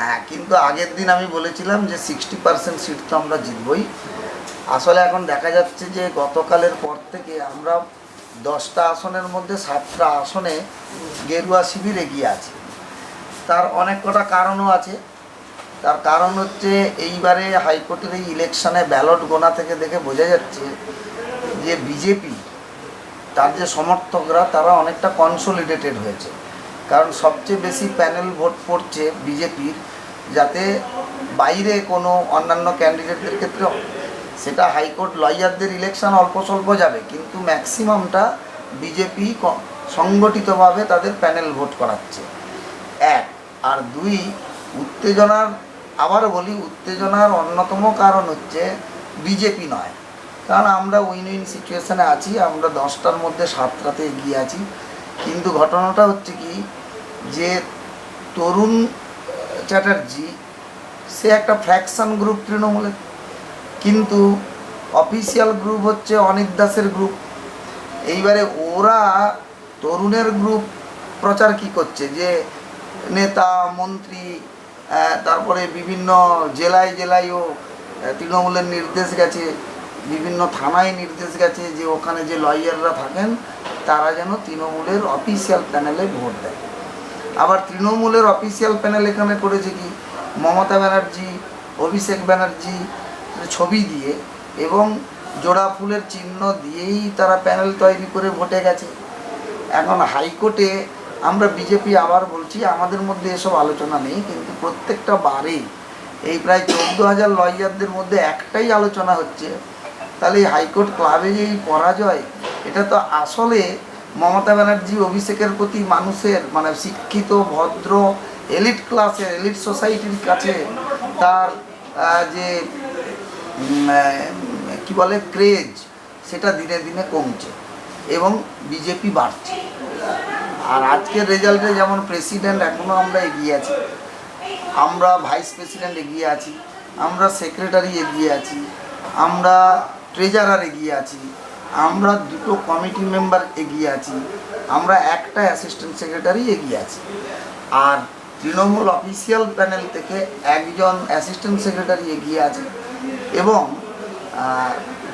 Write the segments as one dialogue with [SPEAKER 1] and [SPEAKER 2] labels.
[SPEAKER 1] হ্যাঁ কিন্তু আগের দিন আমি বলেছিলাম যে সিক্সটি পার্সেন্ট সিট তো আমরা জিতবই। আসলে এখন দেখা যাচ্ছে যে গতকালের পর থেকে আমরা দশটা আসনের মধ্যে সাতটা আসনে গেরুয়া শিবির এগিয়ে আছে। তার অনেক কটা কারণও আছে। তার কারণ হচ্ছে এইবারে হাইকোর্টের এই ইলেকশানে ব্যালট গোনা থেকে দেখে বোঝা যাচ্ছে যে বিজেপি, তার যে সমর্থকরা, তারা অনেকটা কনসোলিডেটেড হয়েছে। কারণ সবচেয়ে বেশি প্যানেল ভোট পড়ছে বিজেপির, যাতে বাইরে কোনো অন্যান্য ক্যান্ডিডেটদের ক্ষেত্রে সেটা হাইকোর্ট লয়ারদের ইলেকশন অল্প স্বল্প যাবে, কিন্তু ম্যাক্সিমামটা বিজেপি সংগঠিতভাবে তাদের প্যানেল ভোট করাচ্ছে। এক। আর দুই, উত্তেজনার আবার বলি, উত্তেজনার অন্যতম কারণ হচ্ছে বিজেপি নয়। কারণ আমরা উইন উইন সিচুয়েশানে আছি, আমরা দশটার মধ্যে সাতটাতে এগিয়ে আছি, কিন্তু ঘটনাটা হচ্ছে কি যে তরুণ চ্যাটার্জি, সে একটা ফ্র্যাকশন গ্রুপ তৃণমূলের। কিন্তু অফিসিয়াল গ্রুপ হচ্ছে অনিক দাসের গ্রুপ। এইবারে ওরা তরুণের গ্রুপ প্রচার কি করছে? যে নেতা, মন্ত্রী তারপরে বিভিন্ন জেলায় জেলায়ও তৃণমূলের নির্দেশ গেছে, বিভিন্ন থানায় নির্দেশ গেছে যে ওখানে যে লয়াররা থাকেন, তারা যেন তৃণমূলের অফিসিয়াল প্যানেলে ভোট দেয়। আবার তৃণমূলের অফিসিয়াল প্যানেল এখানে করেছে কি? মমতা ব্যানার্জি, অভিষেক ব্যানার্জি ছবি দিয়ে এবং জোড়া ফুলের চিহ্ন দিয়েই তারা প্যানেল তৈরি করে ভোটে গেছে। এখন হাইকোর্টে আমরা বিজেপি আবার বলছি, আমাদের মধ্যে এসব আলোচনা নেই, কিন্তু প্রত্যেকটা বারে এই প্রায় চোদ্দ হাজার লয়ারদের মধ্যে একটাই আলোচনা হচ্ছে। তাহলে এই হাইকোর্ট ক্লাবে যে এই পরাজয়, এটা তো আসলে মমতা ব্যানার্জি অভিষেকের প্রতি মানুষের মানে শিক্ষিত, ভদ্র, এলিট ক্লাসের, এলিট সোসাইটির কাছে তার যে কি বলে, ক্রেজ, সেটা দিনে দিনে কমছে এবং বিজেপি বাড়ছে। আর আজকের রেজাল্টে যেমন প্রেসিডেন্ট এখনও আমরা এগিয়ে আছি, আমরা ভাইস প্রেসিডেন্ট এগিয়ে আছি, আমরা সেক্রেটারি এগিয়ে আছি, আমরা ট্রেজারার এগিয়ে আছি আমরা দুটো কমিটি মেম্বার এগিয়ে আছি, আমরা একটা অ্যাসিস্ট্যান্ট সেক্রেটারি এগিয়ে আছি। আর তৃণমূল অফিসিয়াল প্যানেল থেকে একজন অ্যাসিস্ট্যান্ট সেক্রেটারি এগিয়ে আছে এবং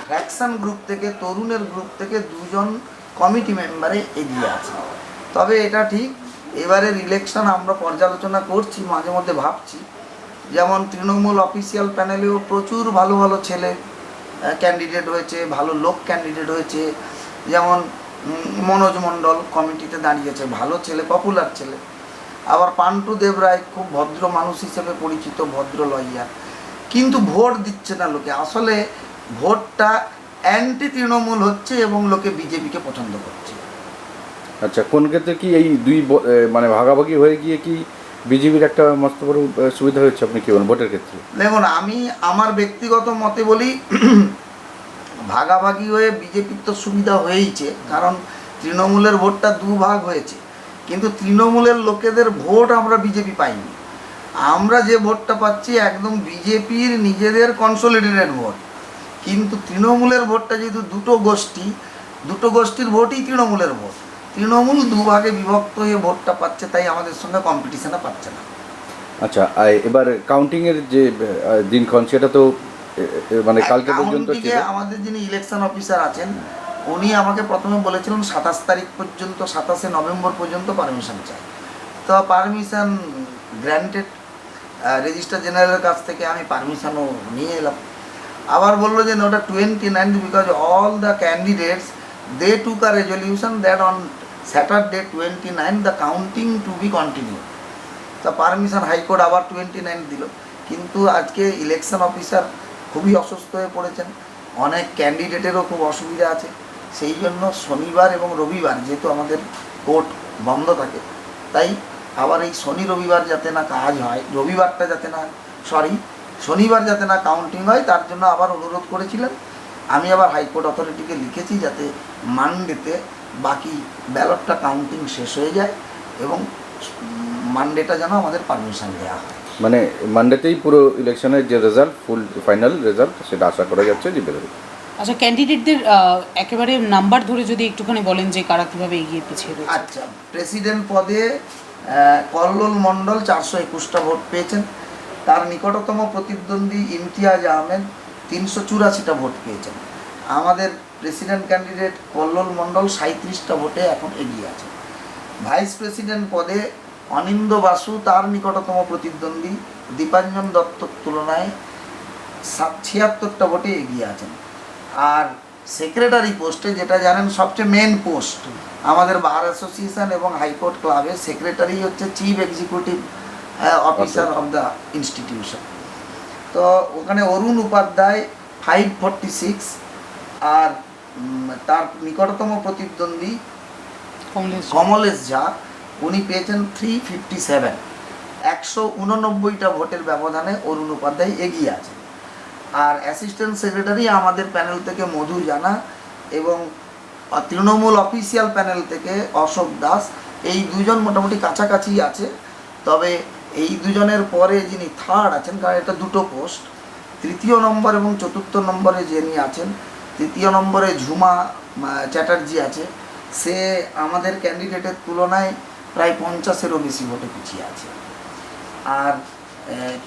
[SPEAKER 1] ফ্র্যাকশন গ্রুপ থেকে, তরুণের গ্রুপ থেকে দুজন কমিটি মেম্বারে এগিয়ে আছে। তবে এটা ঠিক, এবারের ইলেকশন আমরা পর্যালোচনা করছি, মাঝে মধ্যে ভাবছি। যেমন তৃণমূল অফিসিয়াল প্যানেলেও প্রচুর ভালো ভালো ছেলে ক্যান্ডিডেট হয়েছে, ভালো লোক ক্যান্ডিডেট হয়েছে। যেমন মনোজ মণ্ডল কমিটিতে দাঁড়িয়েছে, ভালো ছেলে পপুলার ছেলে। আবার পান্টু দেবরায় খুব ভদ্র মানুষ হিসেবে পরিচিত, ভদ্র লইয়ার কিন্তু ভোট দিচ্ছে না লোকে। আসলে ভোটটা অ্যান্টি তৃণমূল হচ্ছে এবং লোকে বিজেপিকে পছন্দ করছে।
[SPEAKER 2] আচ্ছা কোন ক্ষেত্রে কি এই দুই মানে ভাগাভাগি হয়ে গিয়ে কি বিজেপির একটা মস্ত বড় সুবিধা হয়েছে আপনি কি বলেন, ভোটের ক্ষেত্রে?
[SPEAKER 1] দেখুন, আমি আমার ব্যক্তিগত মতে বলি, ভাগাভাগি হয়ে বিজেপির তো সুবিধা হয়েইছে, কারণ তৃণমূলের ভোটটা দু ভাগ হয়েছে। কিন্তু তৃণমূলের লোকেদের ভোট আমরা বিজেপি পাইনি। আমরা যে ভোটটা পাচ্ছি একদম বিজেপির নিজেদের কনসোলিডেটেড ভোট। কিন্তু তৃণমূলের ভোটটা যেহেতু দুটো গোষ্ঠী, দুটো গোষ্ঠীর ভোটই তৃণমূলের ভোট। তৃণমূল দুভাগে বিভক্ত হয়ে ভোটটা পাচ্ছে তাই আমাদের সঙ্গে কম্পিটিশনে পাচ্ছে না।
[SPEAKER 2] আচ্ছা এবার কাউন্টিংয়ের যে দিনক্ষণ সেটা তো মানে কালকে পর্যন্ত
[SPEAKER 1] আমাদের যিনি ইলেকশন অফিসার আছেন উনি আমাকে প্রথমে বলেছিলেন সাতাশ তারিখ পর্যন্ত সাতাশে নভেম্বর পর্যন্ত পারমিশন চাই। তো পারমিশন গ্র্যান্টেড রেজিস্ট্রার জেনারেলের কাছ থেকে আমি পারমিশনও নিয়ে এলাম। আবার বলল যে ওটা twenty nine because all the candidates they took a resolution that on Saturday twenty nine the counting to be continue তা পারমিশন হাইকোর্ট আবার টোয়েন্টি নাইন দিল। কিন্তু আজকে ইলেকশন অফিসার খুবই অসুস্থ হয়ে পড়েছেন। অনেক ক্যান্ডিডেটেরও খুব অসুবিধা আছে। সেই জন্য শনিবার এবং রবিবার যেহেতু আমাদের কোর্ট বন্ধ থাকে, তাই আবার এই শনি রবিবার যাতে না কাজ হয়, রবিবারটা যাতে না সরি শনিবার যাতে না কাউন্টিং হয়, তার জন্য আবার অনুরোধ করেছিলেন। আমি আবার হাইকোর্ট অথরিটিকে লিখেছি যাতে মানডেতে বাকি ব্যালটটা কাউন্টিং শেষ হয়ে যায় এবং মানডেটা যেন আমাদের পারমিশন দেওয়া হয়।
[SPEAKER 2] মানে মানডেতেই পুরো ইলেকশনের যে রেজাল্ট ফুল ফাইনাল রেজাল্ট সেটা আশা করা যাচ্ছে যে বেরোবে।
[SPEAKER 3] আচ্ছা ক্যান্ডিডেটদের একেবারে নাম্বার ধরে যদি একটুখানি বলেন যে কারা কীভাবে এগিয়ে পিছিয়ে রয়েছে।
[SPEAKER 1] আচ্ছা প্রেসিডেন্ট পদে কল্লোল মণ্ডল চারশো একুশটা ভোট পেয়েছেন। তার নিকটতম প্রতিদ্বন্দ্বী ইমতিয়াজ আহমেদ তিনশো চুরাশিটা ভোট পেয়েছেন। আমাদের প্রেসিডেন্ট ক্যান্ডিডেট কল্লোল মণ্ডল সাঁত্রিশটা ভোটে এখন এগিয়ে আছে। ভাইস প্রেসিডেন্ট পদে অনিন্দ বাসু, তার নিকটতম প্রতিদ্বন্দ্বী দীপাঞ্জন দত্তর তুলনায় ছিয়াত্তরটা ভোটে এগিয়ে আছেন। আর সেক্রেটারি পোস্টে যেটা জানেন, সবচেয়ে মেন পোস্ট আমাদের বার অ্যাসোসিয়েশন এবং হাইকোর্ট ক্লাবে সেক্রেটারি হচ্ছে chief executive officer of the institution তো ওখানে Arun Upadhyay five forty six আর তার নিকটতম প্রতিদ্বন্দ্বী
[SPEAKER 3] কমলেশ
[SPEAKER 1] ঝা। উনি পেয়েছেন থ্রি ফিফটি সেভেন একশো উননব্বইটা ভোটের ব্যবধানে অরুণ উপাধ্যায় এগিয়ে আছে আর অ্যাসিস্ট্যান্ট সেক্রেটারি আমাদের প্যানেল থেকে মধু জানা এবং তৃণমূল অফিসিয়াল প্যানেল থেকে অশোক দাস। এই দুজন মোটামুটি কাছাকাছি আছে। তবে এই দুজনের পরে যিনি থার্ড আছেন কারণ এটা দুটো পোস্ট তৃতীয় নম্বর এবং চতুর্থ নম্বরে যিনি আছেন তৃতীয় নম্বরে ঝুমা চ্যাটার্জি আছে। সে আমাদের ক্যান্ডিডেটের তুলনায় প্রায় পঞ্চাশেরও বেশি ভোটে পিছিয়ে আছে। আর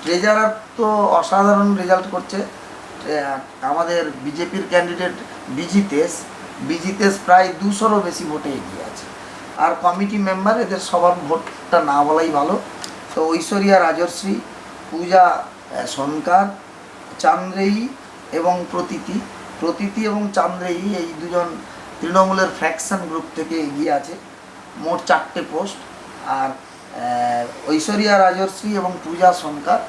[SPEAKER 1] ট্রেজারার তো অসাধারণ রেজাল্ট করছে। আমাদের বিজেপির ক্যান্ডিডেট বিজিতেশ বিজিতেশ প্রায় দুশোরও বেশি ভোটে এগিয়ে আছে। আর কমিটি মেম্বার এদের সবার ভোটটা না বলাই ভালো। তো ঐশ্বরিয়া রাজশ্রী পূজা সনকার, চান্দ্রেয়ী এবং প্রতীতি। প্রতীতি এবং চান্দ্রেয়ী এই দুজন তৃণমূলের ফ্র্যাকশন গ্রুপ থেকে এগিয়ে আছে। মোট চারটে পোস্ট। আর ঐশ্বরিয়া রাজশ্রী এবং পূজা সনকার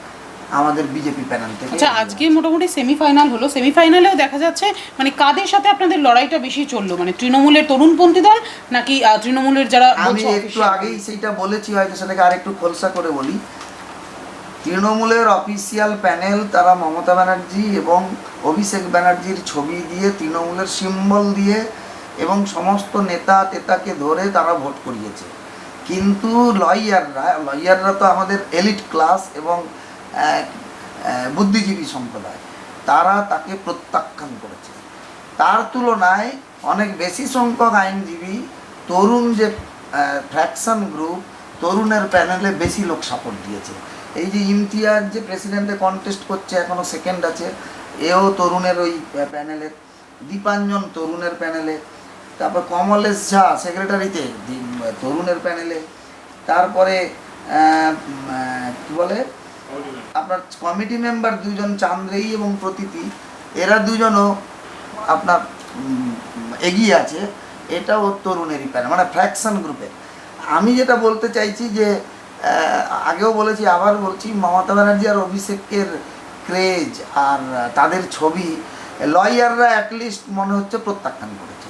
[SPEAKER 1] আমাদের বিজেপি প্যানেল থেকে
[SPEAKER 3] আচ্ছা আজকে মোটামুটি সেমিফাইনাল হলো। সেমিফাইনালেও দেখা যাচ্ছে মানে কাদের সাথে আপনাদের লড়াইটা বেশি চলল? মানে তৃণমূলের তরুণপন্থী দল নাকি তৃণমূলের যারা
[SPEAKER 1] আমি একটু আগেই সেইটা বলেছি হয়তো সেটাকে আরেকটু খোলসা করে বলি। তৃণমূলের অফিসিয়াল প্যানেল তারা মমতা ব্যানার্জি এবং অভিষেক ব্যানার্জির ছবি দিয়ে তৃণমূলের সিম্বল দিয়ে এবং সমস্ত নেতা তেতাকে ধরে তারা ভোট করিয়েছে। কিন্তু লয়াররা লয়াররা তো আমাদের এলিট ক্লাস এবং বুদ্ধিজীবী সম্প্রদায়, তারা তাকে প্রত্যাখ্যান করেছে। তার তুলনায় অনেক বেশি সংখ্যক আইনজীবী, তরুণ যে ফ্র্যাকশন গ্রুপ তরুণের প্যানেলে বেশি লোক সাপোর্ট দিয়েছে। এই যে ইমতিয়াজ যে প্রেসিডেন্টে কন্টেস্ট করছে এখনও সেকেন্ড আছে, এও তরুণের ওই প্যানেলে দীপাঞ্জন তরুণের প্যানেলে তারপর কমলেশ ঝা সেক্রেটারিতে তরুণের প্যানেলে তারপরে কি বলে? আপনার কমিটি মেম্বার দুজন চান্দ্রেয়ী এবং প্রতীতি। এরা দুজনও আপনার এগিয়ে আছে। এটাও তরুণেরই প্যানেল মানে ফ্র্যাকশন গ্রুপে আমি যেটা বলতে চাইছি যে আগেও বলেছি, আবার বলছি, মমতা ব্যানার্জি আর অভিষেকের ক্রেজ আর তাদের ছবি লয়াররা অ্যাটলিস্ট মনে হচ্ছে প্রত্যাখ্যান করেছে।